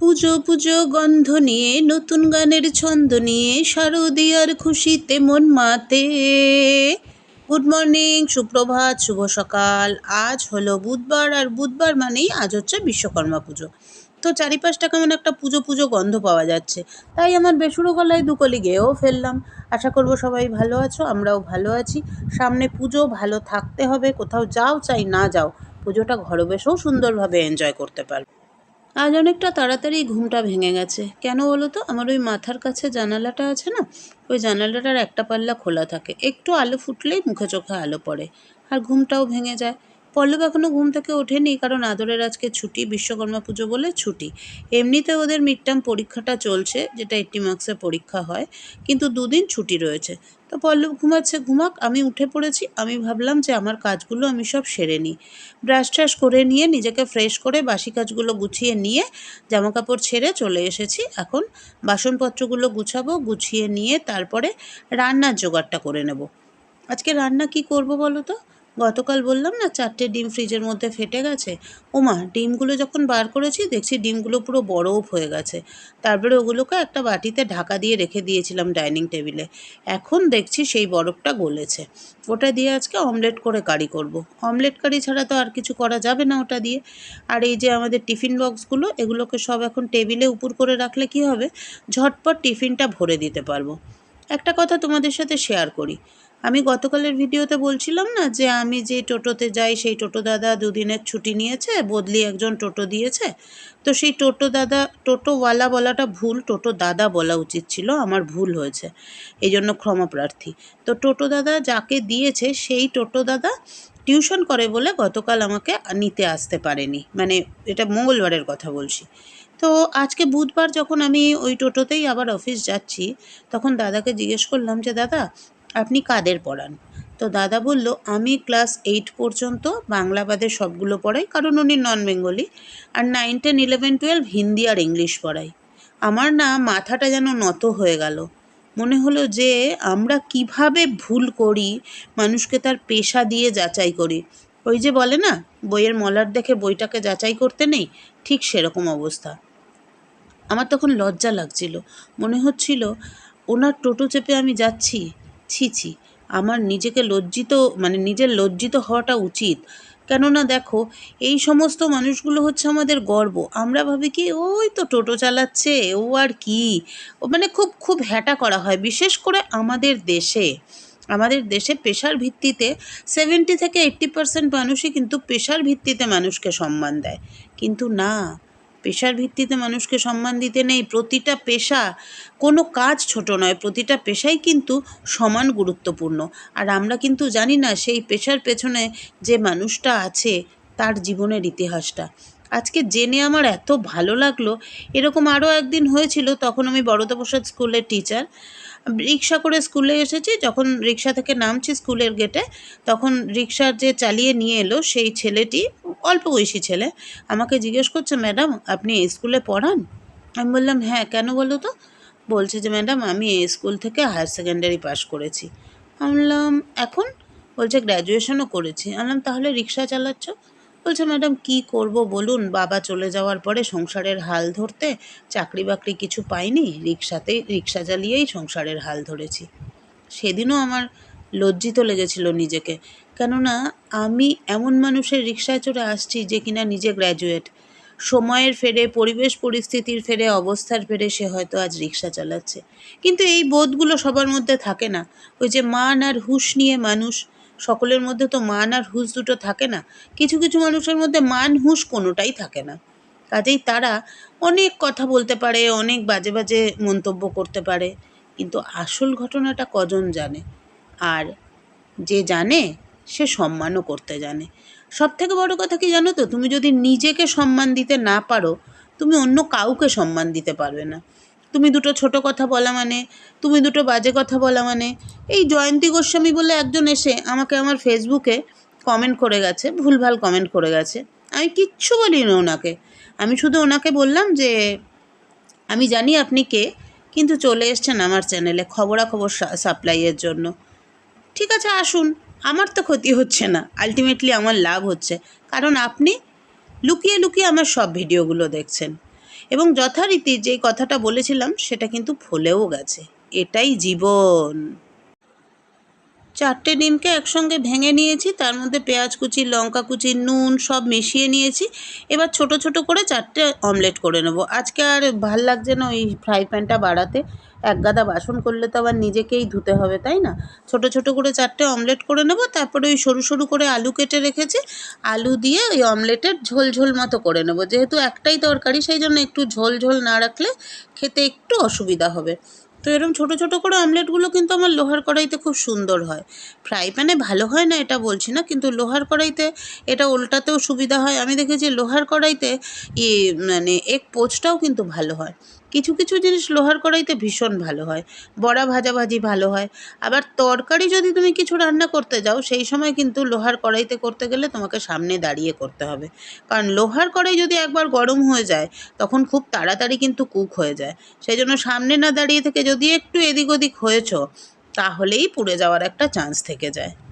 পুজো পুজো গন্ধ নিয়ে, নতুন গানের ছন্দ নিয়ে শারদীয়ার খুশিতে মন মাতে। গুড মর্নিং সুপ্রভাত, শুভ সকাল। আজ হলো বুধবার, আর বুধবার মানেই আজ হচ্ছে বিশ্বকর্মা পুজো। তো চারিপাশটা কেমন একটা পুজো পুজো গন্ধ পাওয়া যাচ্ছে। তাই আমার বেসুরো গলায় দুকলি গেয়েও ফেললাম। আশা করব সবাই ভালো আছো, আমরাও ভালো আছি। সামনে পুজো, ভালো থাকতে হবে। কোথাও যাও চাই, না যাও, পুজোটা ঘরে সুন্দরভাবে এনজয় করতে পারবে। আজ অনেকটা তাড়াতাড়ি ঘুমটা ভেঙে গেছে। কেন বলো তো? আমার ওই মাথার কাছে জানালাটা আছে না? ওই জানালাটার একটা পাল্লা খোলা থাকে। একটু আলো ফুটলেই মুখে চোখে আলো পড়ে। আর ঘুমটাও ভেঙে যায়। পল্লব এখনও ঘুম থেকে ওঠেনি, কারণ আদরের আজকে ছুটি, বিশ্বকর্মা পুজো বলে ছুটি। এমনিতে ওদের মিড টার্ম পরীক্ষাটা চলছে, যেটা এইট্টি মার্কসের পরীক্ষা হয়, কিন্তু দুদিন ছুটি রয়েছে। তো পল্লব ঘুমাচ্ছে, ঘুমাক, আমি উঠে পড়েছি, আমি ভাবলাম যে আমার কাজগুলো আমি সব সেরে নিই। ব্রাশ ট্রাশ করে নিয়ে নিজেকে ফ্রেশ করে বাসি কাজগুলো গুছিয়ে নিয়ে জামা কাপড় ছেড়ে চলে এসেছি। এখন বাসনপত্রগুলো গুছাবো, গুছিয়ে নিয়ে তারপরে রান্নার জোগাড়টা করে নেব। আজকে রান্না কি করব বলো তো? গতকাল বললাম না, চারটে ডিম ফ্রিজের মধ্যে ফেটে গেছে। ওমা, ডিমগুলো যখন বার করেছি, দেখছি ডিমগুলো পুরো বরফ হয়ে গেছে। তারপরে ওগুলোকে একটা বাটিতে ঢাকা দিয়ে রেখে দিয়েছিলাম ডাইনিং টেবিলে। এখন দেখছি সেই বরফটা গলেছে। ওটা দিয়ে আজকে অমলেট করে কারি করব। অমলেট কারি ছাড়া তো আর কিছু করা যাবে না ওটা দিয়ে। আর এই যে আমাদের টিফিন বক্সগুলো, এগুলোকে সব এখন টেবিলে উপর করে রাখলে কি হবে? ঝটপট টিফিনটা ভরে দিতে পারব। একটা কথা তোমাদের সাথে শেয়ার করি। আমি গতকালের ভিডিওতে বলছিলাম না যে আমি যে টোটোতে যাই, সেই টোটো দাদা দুদিনের ছুটি নিয়েছে, বদলি একজন টোটো দিয়েছে। তো সেই টোটো দাদা, টোটোওয়ালা বলাটা ভুল, টোটো দাদা বলা উচিত ছিল, আমার ভুল হয়েছে। এই জন্য ক্ষমাপ্রার্থী তো টোটো দাদা যাকে দিয়েছে, সেই টোটো দাদা টিউশন করে বলে গতকাল আমাকে নিতে আসতে পারেনি। মানে এটা মঙ্গলবারের কথা বলছি। তো আজকে বুধবার যখন আমি ওই টোটোতেই আবার অফিস যাচ্ছি, তখন দাদাকে জিজ্ঞেস করলাম যে, দাদা আপনি কাদের পড়ান? তো দাদা বলল, আমি ক্লাস এইট পর্যন্ত বাংলা বাদে সবগুলো পড়াই, কারণ উনি নন বেঙ্গলি আর nine ten eleven twelve Hindi আর ইংলিশ পড়াই। আমার না মাথাটা যেন নত হয়ে গেল। মনে হলো যে আমরা কীভাবে ভুল করি, মানুষকে তার পেশা দিয়ে যাচাই করি। ওই যে বলে না, বইয়ের মলার দেখে বইটাকে যাচাই করতে নেই, ঠিক সেরকম অবস্থা। আমার তখন লজ্জা লাগছিল। মনে হচ্ছিল, ওনার টোটো চেপে আমি যাচ্ছি ছি ছি। আমার নিজেকে লজ্জিত মানে নিজের লজ্জিত হওয়াটা উচিত। কেননা দেখো, এই সমস্ত মানুষগুলো হচ্ছে আমাদের গর্ব। আমরা ভাবি কি, ওই তো টোটো চালাচ্ছে, ও আর কি? ও মানে খুব খুব হ্যাটা করা হয়, বিশেষ করে আমাদের দেশে। আমাদের দেশে পেশার ভিত্তিতে সেভেন্টি থেকে এইট্টি পার্সেন্ট মানুষই কিন্তু পেশার ভিত্তিতে মানুষকে সম্মান দেয়। কিন্তু না পেশার ভিত্তিতে মানুষকে সম্মান দিতে নেই, প্রতিটা পেশা কোনো কাজ ছোট নয়, প্রতিটা পেশাই কিন্তু সমান গুরুত্বপূর্ণ। আর আমরা কিন্তু জানি না সেই পেশার পেছনে যে মানুষটা আছে তার জীবনের ইতিহাসটা। আজকে জেনে আমার এত ভালো লাগল। এরকম আরও একদিন হয়েছিল, তখন আমি বরদাপ্রসাদ স্কুলের টিচার রিক্সা করে স্কুলে এসেছি, যখন রিক্সা থেকে নামছি স্কুলের গেটে, তখন রিক্সার যে চালিয়ে নিয়ে এলো সেই ছেলেটি, অল্প বয়সী ছেলে, আমাকে জিজ্ঞেস করছে, ম্যাডাম, আপনি স্কুলে পড়ান? আমি বললাম হ্যাঁ কেন বলো তো? বলছে যে, ম্যাডাম, আমি এই স্কুল থেকে হায়ার সেকেন্ডারি পাশ করেছি। আমি বললাম, এখন? বলছে, গ্র্যাজুয়েশনও করেছি। আমি বললাম, তাহলে রিক্সা চালাচ্ছ? বলছে, ম্যাডাম, কি করব বলুন? বাবা চলে যাওয়ার পরে সংসারের হাল ধরতে চাকরি বাকরি কিছু পাইনি রিক্সাতেই রিক্সা চালিয়েই সংসারের হাল ধরেছি। সেদিনও আমার লজ্জিত লেগেছিল নিজেকে। কেননা, আমি এমন মানুষের রিক্সায় চড়ে আসছি যে কিনা নিজে গ্র্যাজুয়েট। সময়ের ফেরে, পরিবেশ, পরিস্থিতির ফেরে, অবস্থার ফেরে সে হয়তো আজ রিক্সা চালাচ্ছে। কিন্তু এই বোধগুলো সবার মধ্যে থাকে না। ওই যে মান আর হুশ নিয়ে মানুষ সকলের মধ্যে তো মান আর হুঁশ দুটো থাকে না। কিছু কিছু মানুষের মধ্যে মান হুঁশ কোনোটাই থাকে না। কাজেই তারা অনেক কথা বলতে পারে, অনেক বাজে বাজে মন্তব্য করতে পারে, কিন্তু আসল ঘটনাটা কজন জানে? আর যে জানে, সে সম্মানও করতে জানে। সব থেকে বড় কথা কি জানো তো? তুমি যদি নিজেকে সম্মান দিতে না পারো, তুমি অন্য কাউকে সম্মান দিতে পারবে না। তুমি দুটো ছোট কথা বলা মানে তুমি দুটো বাজে কথা বলা মানে। এই জয়ন্তী গোস্বামী বলে একজন এসে আমাকে আমার ফেসবুকে কমেন্ট করে গেছে, ভুলভাল কমেন্ট করে গেছে। আমি কিচ্ছু বলিনি ওনাকে। আমি শুধু ওনাকে বললাম যে, আমি জানি আপনি কে, কিন্তু চলে এসছেন আমার চ্যানেলে খবরাখবর সাপ্লাইয়ের জন্য। ঠিক আছে, আসুন। আমার তো ক্ষতি হচ্ছে না। আলটিমেটলি আমার লাভ হচ্ছে। কারণ আপনি লুকিয়ে লুকিয়ে আমার সব ভিডিওগুলো দেখছেন। এবং যথারীতি যে কথাটা বলেছিলাম, সেটা কিন্তু ফলেও গেছে। এটাই জীবন। চারটে ডিমকে একসঙ্গে ভেঙে নিয়েছি, তার মধ্যে পেঁয়াজ কুচি, লঙ্কা কুচি, নুন সব মিশিয়ে নিয়েছি। এবার ছোট ছোট করে চারটে অমলেট করে নেব। আজকে আর ভালো লাগছে না ওই ফ্রাই প্যানটা বাড়াতে। এক গাদা বাসন করলে তো আবার নিজেকেই ধুতে হবে, তাই না? ছোট ছোট করে চারটে অমলেট করে নেব, তারপরে ওই সরু সরু করে আলু কেটে রেখেছি, আলু দিয়ে ওই অমলেটের ঝোল ঝোল মতো করে নেব। যেহেতু একটাই তরকারি, সেই জন্য একটু ঝোল ঝোল না রাখলে খেতে একটু অসুবিধা হবে। তো এরকম ছোটো ছোটো করে অমলেটগুলো কিন্তু আমার লোহার কড়াইতে খুব সুন্দর হয়। ফ্রাই প্যানে ভালো হয় না এটা বলছি না, কিন্তু লোহার কড়াইতে এটা উল্টাতেও সুবিধা হয়। আমি দেখেছি লোহার কড়াইতে ই মানে এক পোচটাও কিন্তু ভালো হয়। কিছু কিছু জিনিস লোহার কড়াইতে ভীষণ ভালো হয়। বড়া ভাজাভাজি ভালো হয়। আবার তরকারি যদি তুমি কিছু রান্না করতে যাও, সেই সময় কিন্তু লোহার কড়াইতে করতে গেলে তোমাকে সামনে দাঁড়িয়ে করতে হবে। কারণ লোহার কড়াই যদি একবার গরম হয়ে যায়, তখন খুব তাড়াতাড়ি কিন্তু কুক হয়ে যায়। সেই জন্য সামনে না দাঁড়িয়ে থেকে যদি একটু এদিক ওদিক হয়েছ, তাহলেই পুড়ে যাওয়ার একটা চান্স থেকে যায়।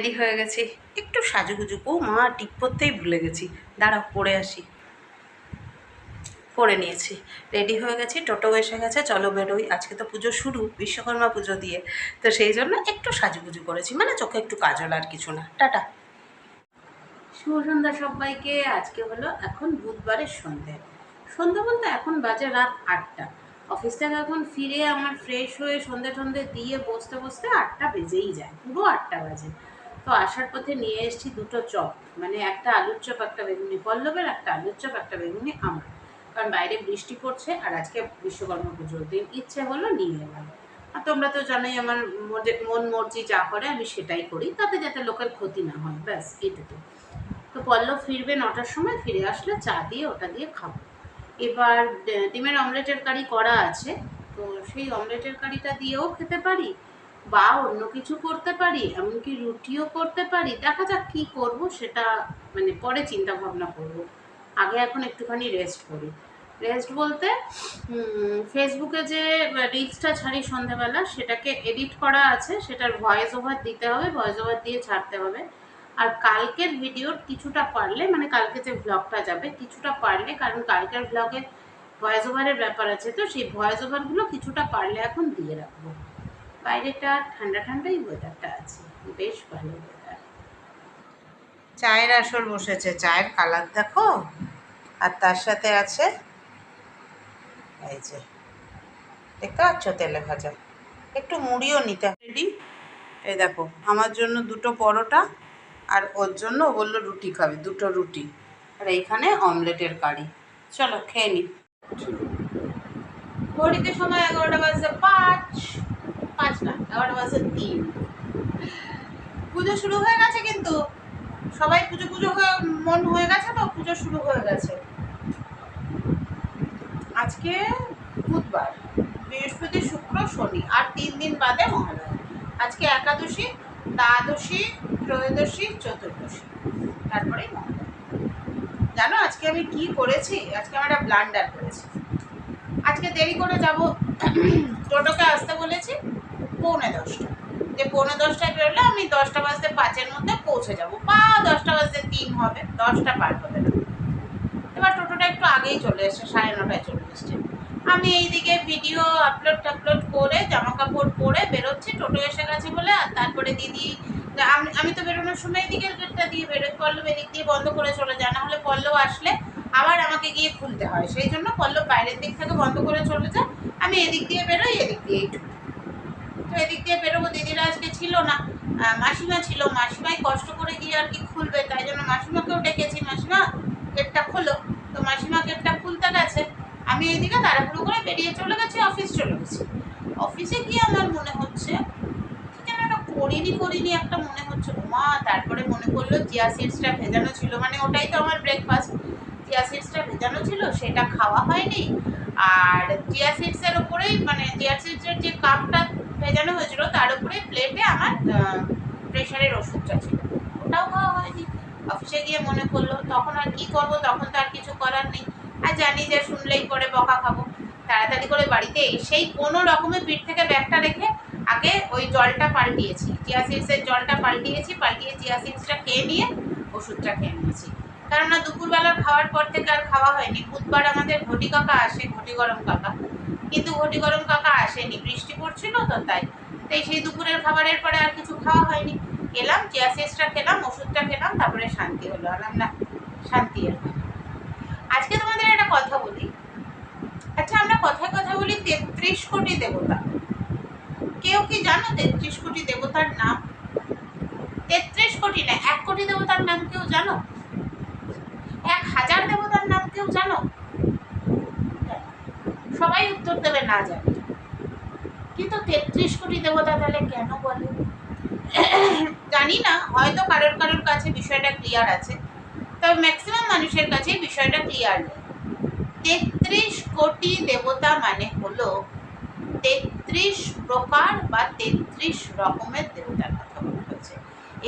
রেডি হয়ে গেছি। একটু সাজুগুজু ও মা টিপ পরতেই ভুলে গেছি। দাঁড়াও, পরে আসি। পরে নিয়েছি। রেডি হয়ে গেছি টোটো এসে গেছে, চলো বেরোই। আজকে তো পুজো শুরু, বিশ্বকর্মা পুজো দিয়ে। তো সেই জন্য একটু সাজুগুজু করেছি মানে চোখে একটু কাজল আর কিছু না। টাটা। শুভ সন্ধ্যা সবাইকে। আজকে হলো এখন বুধবারের সন্ধে। সন্ধ্যা বলতে এখন বাজে রাত আটটা। অফিস থেকে এখন ফিরে, আমার ফ্রেশ হয়ে সন্ধে টন্ধে দিয়ে বসতে বসতে আটটা বেজেই যায়। পুরো আটটা বাজে। তো আসার পথে নিয়ে এসেছি দুটো চপ। মানে একটা আলুর চপ, একটা বেগুনি পল্লবের, একটা আলুর চপ, একটা বেগুনি আমার কারণ বাইরে বৃষ্টি পড়ছে আর আজকে বিশ্বকর্মা পুজোর দিন। ইচ্ছে হলো নিয়ে এলাম। আর তোমরা তো জানোই আমার মন মর্জি যা করে আমি সেটাই করি। তাতে যাতে লোকের ক্ষতি না হয়, ব্যাস, এইটুকু। তো পল্লব ফিরবে নটার সময়, ফিরে আসলে চা দিয়ে, ওটা দিয়ে খাব। এবার ডিমের অমলেটের কারি করা আছে। তো সেই অমলেটের কারিটা দিয়েও খেতে পারি। বা অন্য কিছু করতে পারি, এমনকি রুটিও করতে পারি, দেখা যাক কী করব সেটা মানে পরে চিন্তা ভাবনা করব। আগে এখন একটুখানি রেস্ট করি। রেস্ট বলতে ফেসবুকে যে রিলসটা ছাড়ি সন্ধ্যাবেলা সেটাকে এডিট করা আছে, সেটার ভয়েস ওভার দিতে হবে ভয়েস ওভার দিয়ে ছাড়তে হবে। আর কালকের ভিডিওর কিছুটা পারলে মানে কালকে যে ব্লগটা যাবে, কিছুটা পারলে, কারণ কালকের ব্লগে ভয়েস ওভারের ব্যাপার আছে, তো সেই ভয়েস ওভারগুলো কিছুটা পারলে এখন দিয়ে রাখব। বাইরেটা ঠান্ডা ঠান্ডাই ওয়েদারটা আছে। বেশ ভালো ওয়েদার চায়ের আসর বসেছে। চায়ের কালার দেখো। আর তার সাথে আছে এই যে দেখতে পাচ্ছ তেলে ভাজা? একটু মুড়িও নিতে রেডি এই দেখো আমার জন্য দুটো পরোটা আর ওর জন্য ও বলল রুটি খাবে দুটো রুটি। আর এইখানে অমলেটের কারি। চলো খেয়ে নি। ঘড়িতে সময় এগারোটা বাজে পাঁচ। পাঁচ না, এগারোটা বাজে তিন। পুজো শুরু হয়ে গেছে কিন্তু, সবাই পুজো পুজো হয়ে, মন হয়ে গেছে তো, পুজো শুরু হয়ে গেছে। আজকে বুধবার, বৃহস্পতি, শুক্র, শনি, আর তিন দিন বাদে মহালয়া। আজকে একাদশী, দ্বাদশী, ত্রয়োদশী, চতুর্দশী তারপরে জানো আজকে আমি কি করেছি? আজকে আমি একটা ব্লান্ডার করেছি। আজকে দেরি করে যাব, টোটোকে আসতে বলেছি। পৌনে দশটা। যে পৌনে দশটায় বেরোলে আমি দশটা বাজতে পাঁচের মধ্যে পৌঁছে যাব। বা দশটা বাজতে তিন হবে, দশটা পার হবে না। এবার টোটোটা একটু আগেই চলে এসছে, সাড়ে নটায় চলে এসছে। আমি এইদিকে ভিডিও আপলোড টাপলোড করে জামা কাপড় পরে বেরোচ্ছি, টোটো এসে গেছে বলে, আর তারপরে দিদি, আমি আমি তো বেরোনোর সময় এদিকের গেটটা দিয়ে বেরোই, পল্লব এদিক দিয়ে বন্ধ করে চলে যায় না হলে পল্লব আসলে আবার আমাকে গিয়ে খুলতে হয়। সেই জন্য পল্লব বাইরের দিক থেকে বন্ধ করে চলে যায়, আমি এদিক দিয়ে বেরোই, এদিক দিয়ে বেরোবো, দিদিরা আজকে ছিল না। মাসিমা ছিল। মাসিমাই কষ্ট করে গিয়ে আর কি খুলবে, তাই জন্য মাসিমাকেও ডেকেছি। মাসিমা গেটটা খোলো। তো মাসিমা গেটটা খুলতে গেছে। আমি এইদিকে তাড়াহুড়ো করে বেরিয়ে চলে গেছি, অফিস চলে গেছি। অফিসে গিয়ে আমার মনে হচ্ছে? করিনি করিনি একটা মনে হচ্ছে। মা, তারপরে মনে করল চিয়া সিডসটা ভেজানো ছিল। মানে ওটাই তো আমার ব্রেকফাস্ট চিয়া সিডসটা ভেজানো ছিল, সেটা খাওয়া হয়নি। আর চিয়া সিডসের ওপরেই মানে চিয়া সিডসের যে কাপটা ভেজানো হয়েছিল, তার উপরে প্লেটে আমার প্রেশারের ওষুধটা ছিল। ওটাও খাওয়া হয়নি। অফিসে গিয়ে মনে করল, তখন আর কি করব, তখন তো আর কিছু করার নেই। আর জানি যে শুনলেই পরে বকা খাব। তাড়াতাড়ি করে বাড়িতে এসেই কোনো রকমে পিঠ থেকে ব্যাগটা রেখে আগে ওই জলটা পাল্টিয়েছি। চিয়া সিডসের জলটা পাল্টিয়েছি, পাল্টিয়ে চিয়া সিডসটা খেয়ে নিয়ে ওষুধটা খেয়ে নিয়েছি। কেননা দুপুরবেলার খাওয়ার পর থেকে আর খাওয়া হয়নি। বুধবার আমাদের ঘটি কাকা আসে, ঘটি গরম কাকা। কিন্তু ঘটি গরম কাকা আসেনি। বৃষ্টি পড়ছিল তো তাই। তাই সেই দুপুরের খাবারের পরে আর কিছু খাওয়া হয়নি। এলাম চিয়া সিডসটা খেলাম, ওষুধটা খেলাম, তারপরে শান্তি হলো আলাম না শান্তি এলো আজকে তোমাদের একটা কথা বলি। আচ্ছা আমরা কথায় কথা বলি তেত্রিশ কোটি দেবতা। কেউ কি জানো তেত্রিশ কোটি দেবতার নাম? তেত্রিশ কোটি না, এক কোটি দেবতার নাম কেউ জানো এক হাজার দেবতার নাম কেউ জানো সবাই উত্তর দেবে না জানে কিন্তু তেত্রিশ কোটি দেবতা তাহলে কেন বলে? জানি না, হয়তো কারোর কারোর কাছে বিষয়টা ক্লিয়ার আছে। তবে ম্যাক্সিমাম মানুষের কাছে বিষয়টা ক্লিয়ার নেই। তেত্রিশ কোটি দেবতা মানে হলো তেত্রিশ প্রকার বা তেত্রিশ রকমের দেবতার কথা বলা হয়েছে।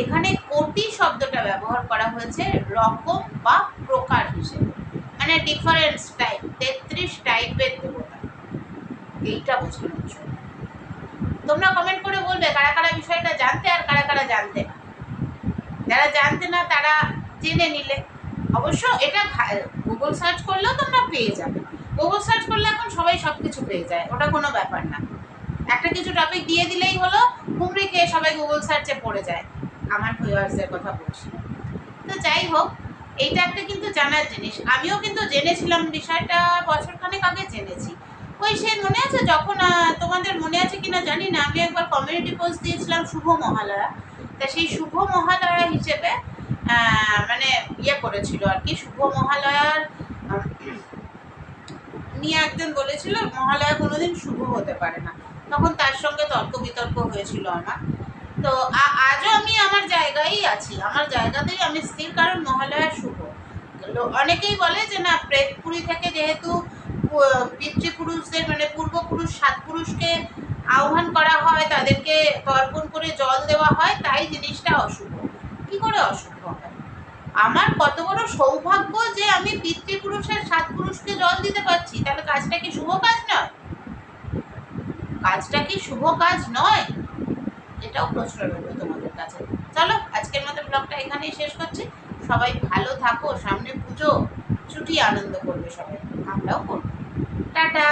এখানে কোটি শব্দটা ব্যবহার করা হয়েছে রকম বা প্রকার হিসেবে। মানে ডিফারেন্স টাইপ তেত্রিশ টাইপের দেবতা। এইটা বোঝানোর জন্য তোমরা কমেন্ট করে বলবে কারা কারা বিষয়টা জানতে আর কারা কারা জানতে না। যারা জানতে না, তারা জেনে নিলে। অবশ্য এটা গুগল সার্চ করলেও তোমরা পেয়ে যাবে। গুগল সার্চ করলে এখন সবাই সব কিছু পেয়ে যায়, ওটা কোনো ব্যাপার না। একটা কিছু টপিক দিয়ে দিলেই হলো, হুমড়ি খেয়ে সবাই গুগল সার্চে পড়ে যায়। আমার ভিউয়ার্সদের কথা বলছি। তো যাই হোক এইটা একটা কিন্তু জানার জিনিস। আমিও কিন্তু জেনেছিলাম, বিষয়টা বছরখানেক আগে জেনেছি। ওই সেই মনে আছে যখন তোমাদের মনে আছে কিনা জানি না, আমি একবার কমিউনিটি পোস্ট দিয়েছিলাম শুভ মহালয়া। তা সেই শুভ মহালয়া হিসেবে মানে ইয়ে করেছিল আর কি, শুভ মহালয়ার নিয়ে একজন বলেছিল, মহালয়া কোনোদিন শুভ হতে পারে না। তখন তার সঙ্গে তর্ক বিতর্ক হয়েছিল আমার। তো আজও আমি আমার জায়গায় আছি। আমার জায়গাতেই আমি স্থির, কারণ মহালয়া শুভ। অনেকেই বলে যে না প্রেতপুরি থেকে যেহেতু পিতৃপুরুষদের মানে পূর্বপুরুষ সাত পুরুষকে আহ্বান করা হয়, তাদেরকে তর্পণ করে জল দেওয়া হয়, তাই জিনিসটা অশুভ। কি করে অশুভ হয় আমার কত বড় সৌভাগ্য যে আমি পিতৃপুরুষের সাত পুরুষকে জল দিতে পারছি। তাহলে কাজটা কি শুভ কাজ নয়? কাজটা কি শুভ কাজ নয়? এটাও প্রশ্ন রইল তোমাদের কাছে। চলো, আজকের মতো ব্লগটা এখানেই শেষ করছি। সবাই ভালো থাকো, সামনে পুজো, ছুটি, আনন্দ করবে সবাই। আমরাও করব। টাটা!